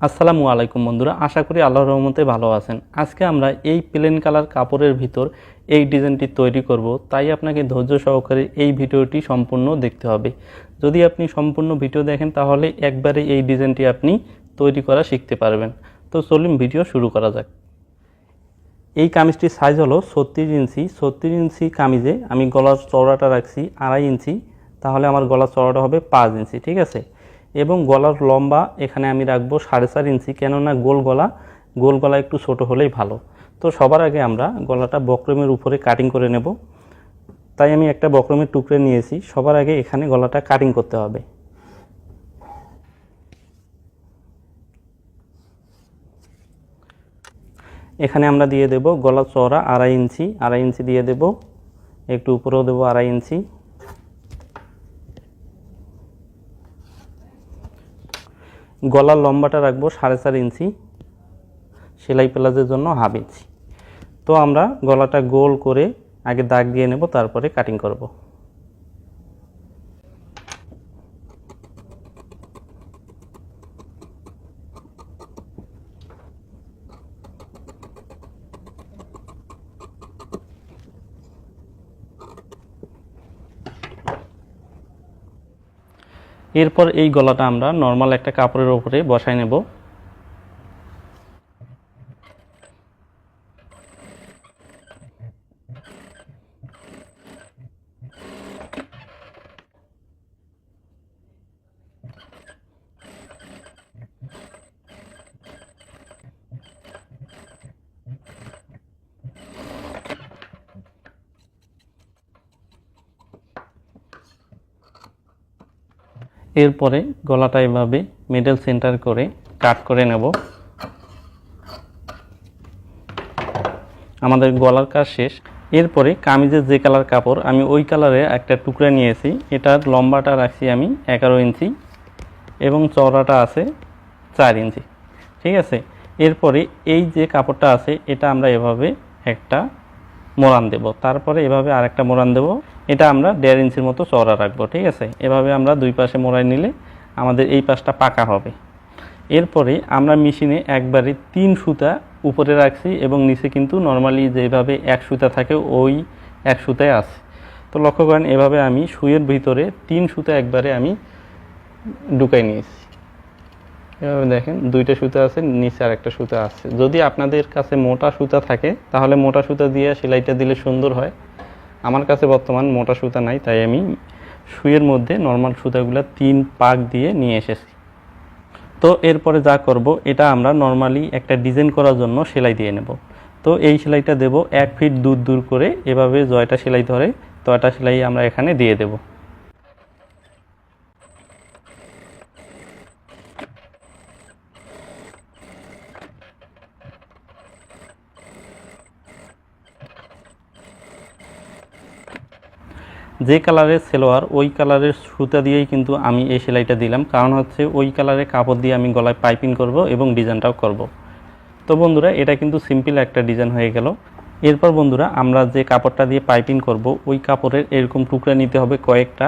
আসসালামু আলাইকুম বন্ধুরা, আশা করি আল্লাহর রহমতে ভালো আছেন। আজকে আমরা এই প্লেন কালার কাপড়ের ভিতর এই ডিজাইনটি তৈরি করব, তাই আপনাকে ধৈর্য সহকারে এই ভিডিওটি সম্পূর্ণ দেখতে হবে। যদি আপনি সম্পূর্ণ ভিডিও দেখেন, তাহলে একবারে এই ডিজাইনটি আপনি তৈরি করা শিখতে পারবেন। তো চলুন ভিডিও শুরু করা যাক। এই কামিজটির সাইজ হলো ছত্রিশ ইঞ্চি। ছত্রিশ ইঞ্চি কামিজে আমি গলার চওড়াটা রাখছি আড়াই ইঞ্চি, তাহলে আমার গলার চওড়াটা হবে পাঁচ ইঞ্চি, ঠিক আছে? এবং গলার লম্বা এখানে আমি রাখব সাড়ে চার ইঞ্চি। কেননা গোল গলা গোল গলা একটু ছোট হলেই ভালো। তো সবার আগে আমরা গলাটা বক্রমের উপরে কাটিং করে নেব। তাই আমি একটা বক্রমের টুকরে নিয়েছি। সবার আগে এখানে গলাটা কাটিং করতে হবে। এখানে আমরা দিয়ে দেব গলা চওড়া আড়াই ইঞ্চি। আড়াই ইঞ্চি দিয়ে দেব। একটু উপরেও দেবো আড়াই ইঞ্চি। গলার লম্বাটা রাখব সাড়ে চার ইঞ্চি, সেলাই প্লাজের জন্য হাফ ইঞ্চি। তো আমরা গলাটা গোল করে আগে দাগ দিয়ে নেব, তারপরে কাটিং করব। এরপর এই গলাটা আমরা নর্মাল একটা কাপড়ের ওপরে বসায় নেব। এরপরে গলাটা এভাবে মিডল সেন্টার করে কাট করে নেব। আমাদের গলার কাজ শেষ। এরপরে কামিজের যে কালার কাপড়, আমি ওই কালারে একটা টুকরা নিয়েছি। এটার লম্বাটা রাখছি আমি এগারো ইঞ্চি এবং চওড়াটা আছে চার ইঞ্চি। ঠিক আছে? এরপরে এই যে কাপড়টা আছে, এটা আমরা এভাবে একটা মোড়ান দেব। তারপরে এভাবে আরেকটা মোড়ান দেব। এটা আমরা দেড় ইঞ্চির মতো চওড়া রাখব, ঠিক আছে? এভাবে আমরা দুই পাশে মোড়াই নিলে আমাদের এই পাশটা পাকা হবে। এরপরে আমরা মেশিনে একবারে তিন সুতা উপরে রাখছি এবং নিচে কিন্তু নর্মালি যেভাবে এক সুতা থাকে ওই এক সুতায় আছে। তো লক্ষ্য করেন, এভাবে আমি সুইয়ের ভিতরে তিন সুতা একবারে আমি ঢুকাই নিয়েছি। এভাবে দেখেন, দুইটা সুতা আছে, নিচে আর একটা সুতা আছে। যদি আপনাদের কাছে মোটা সুতা থাকে, তাহলে মোটা সুতা দিয়ে সেলাইটা দিলে সুন্দর হয়। আমার কাছে বর্তমান মোটা সুতা নাই, তাই আমি সুইয়ের মধ্যে নর্মাল সুতাগুলো তিন পাক দিয়ে নিয়ে এসেছি। তো এরপরে যা করব, এটা আমরা নর্মালি একটা ডিজাইন করার জন্য সেলাই দিয়ে নেব। তো এই সেলাইটা দেব এক ফিট দূর দূর করে, এভাবে জয়টা সেলাই ধরে, তয়টা সেলাই আমরা এখানে দিয়ে দেবো। যে কালারের সেলোয়ার, ওই কালারের সুতা দিয়েই কিন্তু আমি এই সেলাইটা দিলাম। কারণ হচ্ছে ওই কালারের কাপড় দিয়ে আমি গলায় পাইপিং করব এবং ডিজাইনটাও করব। তো বন্ধুরা, এটা কিন্তু সিম্পল একটা ডিজাইন হয়ে গেল। এরপর বন্ধুরা, আমরা যে কাপড়টা দিয়ে পাইপিং করব, ওই কাপড়ের এরকম টুকরা নিতে হবে কয়েকটা।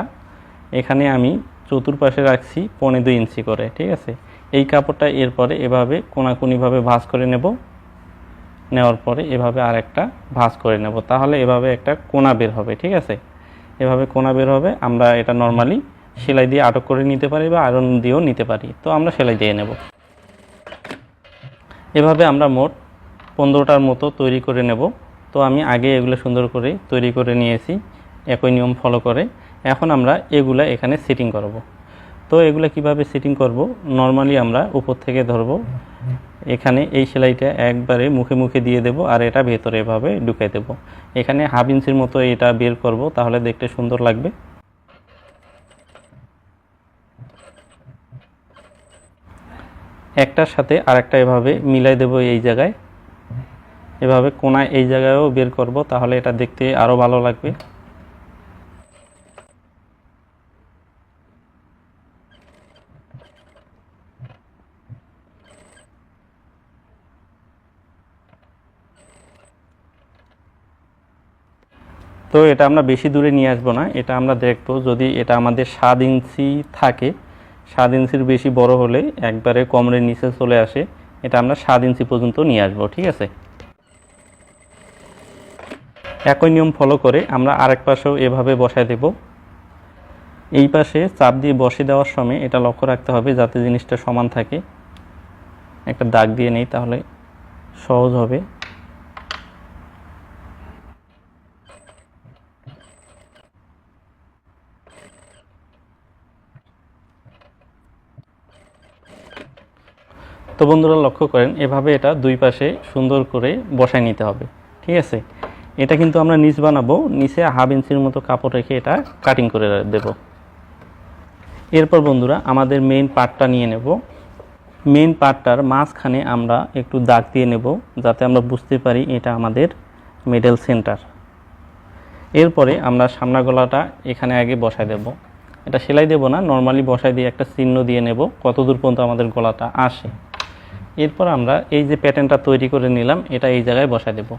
এখানে আমি চতুর্পাশে রাখছি পনেরো দুই ইঞ্চি করে, ঠিক আছে? এই কাপড়টা এরপরে এভাবে কোনাকুনিভাবে ভাঁজ করে নেব। নেওয়ার পরে এভাবে আর একটা ভাঁজ করে নেব। তাহলে এভাবে একটা কোনা বের হবে, ঠিক আছে? এভাবে কোনা বের হবে, আমরা এটা নর্মালি সেলাই দিয়ে আটক করে নিতে পারি বা আয়রন দিয়েও নিতে পারি। তো আমরা সেলাই দিয়ে নেব। এভাবে আমরা মোট পনেরোটার মতো তৈরি করে নেব। তো আমি আগে এগুলো সুন্দর করে তৈরি করে নিয়েছি, একই নিয়ম ফলো করে। এখন আমরা এগুলা এখানে সেটিং করব। তো এগুলো কীভাবে সেটিং করব? নর্মালি আমরা উপর থেকে ধরব। এখানে এই সেলাইটা একবারে মুখে মুখে দিয়ে দেব আর এটা ভেতরে এভাবে ঢুকে দেব। এখানে হাফ ইঞ্চির মতো এটা বের করব, তাহলে দেখতে সুন্দর লাগবে। একটার সাথে আরেকটা এভাবে মিলাই দেব এই জায়গায়। এভাবে কোনায় এই জায়গায়ও বের করব, তাহলে এটা দেখতে আরও ভালো লাগবে। তো এটা আমরা বেশি দূরে নিয়ে আসব না, এটা আমরা দেখব যদি এটা আমাদের সাত ইঞ্চি থাকে, সাত ইঞ্চির বেশি বড় হলে একবারে কোমরের নিচে চলে আসে, এটা আমরা সাত ইঞ্চি পর্যন্ত নিয়ে আসব, ঠিক আছে? একই নিয়ম ফলো করে আমরা আরেক পাশেও এভাবে বসায় দেব। এই পাশে চাপ দিয়ে বসে দেওয়ার সময় এটা লক্ষ্য রাখতে হবে যাতে জিনিসটা সমান থাকে। একটা দাগ দিয়ে নেই, তাহলে সহজ হবে। তো বন্ধুরা লক্ষ্য করেন, এভাবে এটা দুই পাশে সুন্দর করে বসায় নিতে হবে, ঠিক আছে? এটা কিন্তু আমরা নিচ বানাবো, নিচে হাফ ইঞ্চির মতো কাপড় রেখে এটা কাটিং করে দেব। এরপর বন্ধুরা আমাদের মেইন পার্টটা নিয়ে নেব। মেইন পার্টটার মাঝখানে আমরা একটু দাগ দিয়ে নেব, যাতে আমরা বুঝতে পারি এটা আমাদের মিডল সেন্টার এরপরে আমরা সামনা গলাটা এখানে আগে বসায় দেব। এটা সেলাই দেব না নর্মালি বসায় দিয়ে একটা চিহ্ন দিয়ে নেব, কতদূর পর্যন্ত আমাদের গলাটা আসে। এরপর আমরা এই যে প্যাটার্নটা তৈরি করে নিলাম, এটা এই জায়গায় বসায় দেব।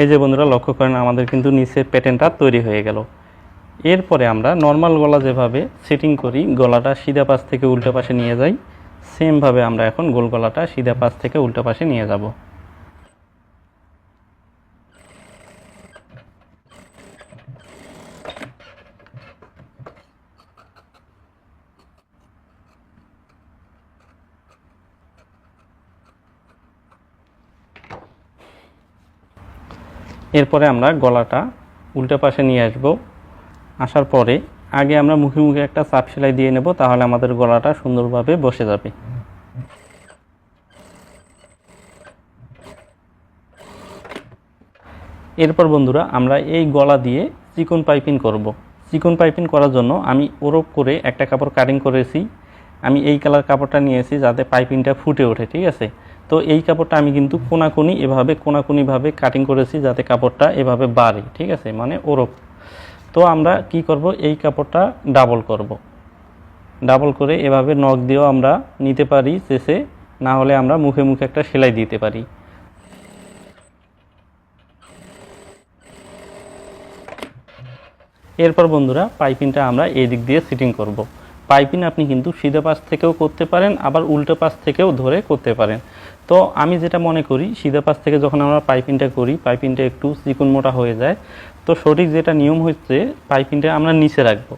এই যে বন্ধুরা, লক্ষ্য করেন আমাদের কিন্তু নিচের প্যাটার্নটা তৈরি হয়ে গেল। এরপরে আমরা নর্মাল গলা যেভাবে সেটিং করি, গলাটা সিধা পাশ থেকে উল্টো পাশে নিয়ে যাই সেমভাবে আমরা এখন গোল গলাটা সিধা পাশ থেকে উল্টো পাশে নিয়ে যাব। এরপরে আমরা গলাটা উল্টো পাশে নিয়ে আসব। আসার পরে আগে আমরা মুখে মুখে একটা চাপ সেলাই দিয়ে নেব, তাহলে আমাদের গলাটা সুন্দরভাবে বসে যাবে। এরপর বন্ধুরা, আমরা এই গলা দিয়ে চিকন পাইপিং করব। চিকন পাইপিং করার জন্য আমি ওরপ করে একটা কাপড় কাটিং করেছি। আমি এই কালার কাপড়টা নিয়েছি যাতে পাইপিংটা ফুটে ওঠে, ঠিক আছে? তো এই কাপড়টা আমি কিন্তু কোনাকুনি এভাবে, কোনাকুনিভাবে কাটিং করেছি যাতে কাপড়টা এভাবে বাড়ে, ঠিক আছে? মানে ওরপ। তো আমরা কি করব এই কাপড়টা ডাবল করব। ডাবল করে এভাবে নখ দিয়েও আমরা নিতে পারি শেষে, না হলে আমরা মুখে মুখে একটা সেলাই দিতে পারি এরপর বন্ধুরা পাইপিংটা আমরা এই দিক দিয়ে সিটিং করব। পাইপিং আপনি কিন্তু সিধা পাশ থেকেও করতে পারেন, আবার উল্টো পাশ থেকেও ধরে করতে পারেন তো আমি যেটা মনে করি, সিধা পাশ থেকে যখন আমরা পাইপিংটা করি, পাইপিংটা একটু চিকুন মোটা হয়ে যায়, তো সঠিক যেটা নিয়ম হচ্ছে পাইপিংটা আমরা নিচে রাখব।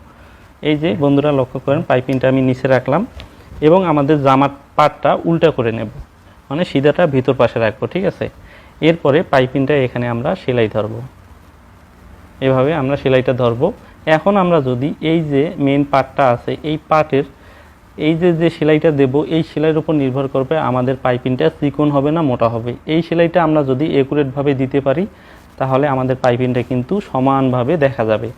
এই যে বন্ধুরা লক্ষ্য করেন, পাইপিংটা আমি নিচে রাখলাম এবং আমাদের জামার পাটটা উল্টা করে নেব। মানে সিধাটা ভিতর পাশে রাখব, ঠিক আছে? এরপরে পাইপিংটা এখানে আমরা সেলাই ধরবো। এভাবে আমরা সেলাইটা ধরবো। এখন আমরা যদি এই যে মেন পার্টটা আছে, এই পার্টের এই যে যে সেলাইটা দেব, এই সেলাইয়ের উপর নির্ভর করবে আমাদের পাইপিংটা, চিকন হবে না, মোটা হবে। এই সেলাইটা আমরা যদি একুরেটভাবে দিতে পারি, তাহলে আমাদের পাইপিংটা কিন্তু সমানভাবে দেখা যাবে।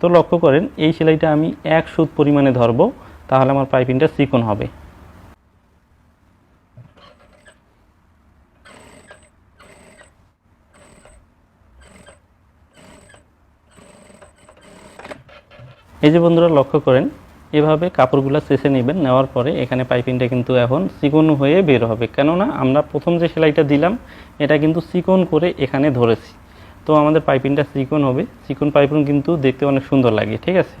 তো লক্ষ্য করেন, এই সেলাইটা আমি এক সুত পরিমাণে ধরবো, তাহলে আমার পাইপিংটা চিকন হবে। এই যে বন্ধুরা, লক্ষ্য করেন এভাবে কাপড়গুলো চেষে নেবেন, নেওয়ার পরে এখানে পাইপিংটা কিন্তু এখন চিকন হয়ে বের হবে। কেননা আমরা প্রথম যে সেলাইটা দিলাম, এটা কিন্তু চিকন করে এখানে ধরেছি। তো আমাদের পাইপিংটা চিকন হবে। চিকন পাইপিং কিন্তু দেখতে অনেক সুন্দর লাগে, ঠিক আছে?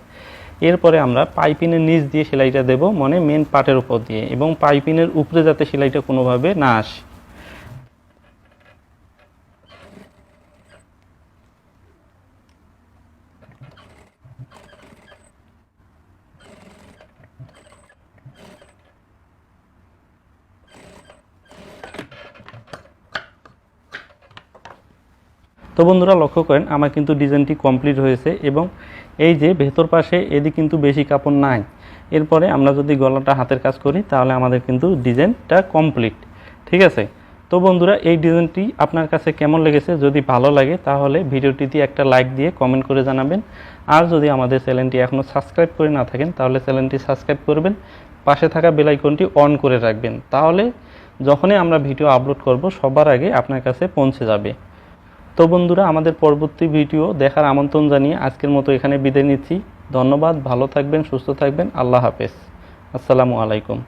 এরপরে আমরা পাইপিনের নিচ দিয়ে সেলাইটা দেব মানে মেন পাটের উপর দিয়ে এবং পাইপিনের উপরে যাতে সেলাইটা কোনোভাবে না আসে। তো বন্ধুরা লক্ষ্য করেন, আমার কিন্তু ডিজাইনটি কমপ্লিট হয়েছে এবং এই যে ভেতর পাশে এদিক কিন্তু বেশি কাপড় নাই। এরপরে আমরা যদি গলাটা হাতের কাজ করি, তাহলে আমাদের কিন্তু ডিজাইনটা কমপ্লিট ঠিক আছে? তো বন্ধুরা, এই ডিজাইনটি আপনার কাছে কেমন লেগেছে? যদি ভালো লাগে, তাহলে ভিডিওটিতে একটা লাইক দিয়ে কমেন্ট করে জানাবেন। আর যদি আমাদের চ্যানেলটি এখনও সাবস্ক্রাইব করে না থাকেন, তাহলে চ্যানেলটি সাবস্ক্রাইব করবেন। পাশে থাকা বেলাইকনটি অন করে রাখবেন। তাহলে যখনই আমরা ভিডিও আপলোড করব, সবার আগে আপনার কাছে পৌঁছে যাবে। তো বন্ধুরা, আমাদের পরবর্তী ভিডিও দেখার আমন্ত্রণ জানিয়ে আজকের মতো এখানে বিদায় নিচ্ছি। ধন্যবাদ, ভালো থাকবেন, সুস্থ থাকবেন, আল্লাহ হাফেজ। আসসালামু আলাইকুম।